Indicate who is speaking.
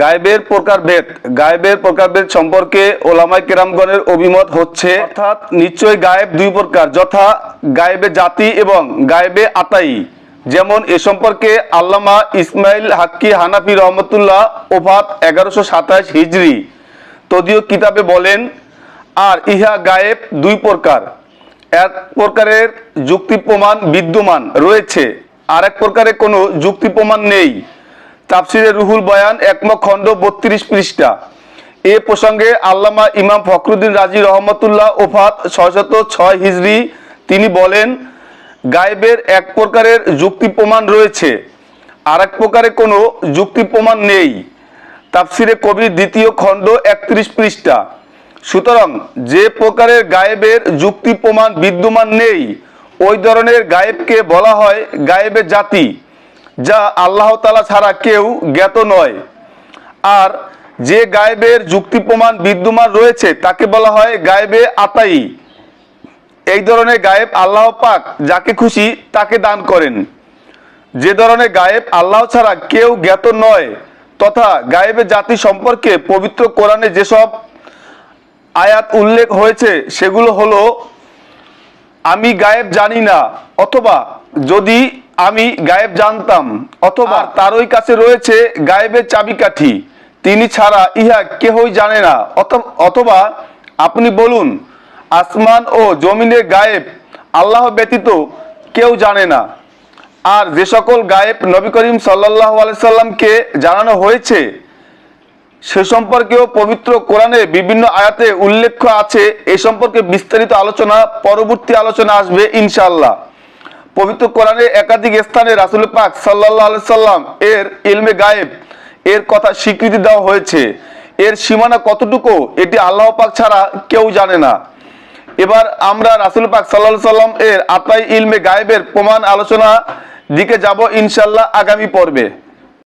Speaker 1: গায়েবের প্রকারভেদ গায়েবের প্রকারভেদ সম্পর্কে ওলামাই কেরামগণের অভিমত হচ্ছে, অর্থাৎ নিশ্চয়ই গায়েব দুই প্রকার, যথা গায়েবে জাতি এবং গায়েবে আতাই। যেমন এ সম্পর্কে আল্লামা ইসমাইল হাক্কি হানাফি রহমতুল্লাহ ওফাত এগারোশো সাতাশ হিজড়ি তদীয় কিতাবে বলেন, আর ইহা গায়েব দুই প্রকার। এক প্রকারের যুক্তি প্রমাণ বিদ্যমান রয়েছে, আর এক প্রকারে কোনো যুক্তি প্রমাণ নেই। তাফসিরে রুহুল বয়ান একমক খণ্ড বত্রিশ পৃষ্ঠা। এ প্রসঙ্গে আল্লামা ইমাম ফখরুদ্দিন রাজি রহমতুল্লাহ ওফাত ছয়শত ছয় হিজড়ি তিনি বলেন, গায়েবের এক প্রকারের যুক্তি প্রমাণ রয়েছে আর এক প্রকারে কোনো যুক্তি প্রমাণ নেই। তাফসিরে কবির দ্বিতীয় খণ্ড একত্রিশ পৃষ্ঠা। সুতরাং যে প্রকারের গায়েবের যুক্তি প্রমাণ বিদ্যমান নেই, ওই ধরনের গায়েবকে বলা হয় গায়েবের জাতি। যা আল্লাহ তালা ছাড়া কেউ জ্ঞাত নয়। আর যে গায়েবের যুক্তি প্রমাণ বিদ্যমান রয়েছে, তাকে বলা হয় গায়েবে আতাই। এই ধরনের গায়েব আল্লাহ পাক যাকে খুশি তাকে দান করেন। যে ধরনের গায়েব আল্লাহ ছাড়া কেউ জ্ঞাত নয়, তথা গায়েবের জাতি সম্পর্কে পবিত্র কোরআনে যেসব আয়াত উল্লেখ হয়েছে, সেগুলো হলো, আমি গায়েব জানি না, অথবা যদি আমি গায়েব জানতাম অথবা তারই কাছে রয়েছে গায়েবের চাবিকাঠি। তিনি ছাড়া ইহা কেহই জানে না। অথ- অথবা আপনি বলুন আসমান ও জমিনের গায়েব আল্লাহ ব্যতীত কেউ জানে না। আর যে সকল গায়েব নবী করিম সাল্লাহ আলাইসাল্লামকে জানানো হয়েছে সে সম্পর্কেও পবিত্র কোরআনে বিভিন্ন আয়াতে উল্লেখ আছে। এ সম্পর্কে বিস্তারিত আলোচনা পরবর্তী আলোচনা আসবে ইনশাআল্লাহ। পবিত্র কোরআনের একাধিক স্থানে রাসুল পাক সাল্লাহ সাল্লাম এর ইলমে গায়েব, এর কথা স্বীকৃতি দেওয়া হয়েছে। এর সীমানা কতটুকু, এটি আল্লাহ পাক ছাড়া কেউ জানে না। এবার আমরা রাসুল পাক সাল্লাহ সাল্লাম এর আতাই ইলমে গায়েবের প্রমাণ আলোচনা দিকে যাব ইনশাল্লাহ আগামী পর্বে।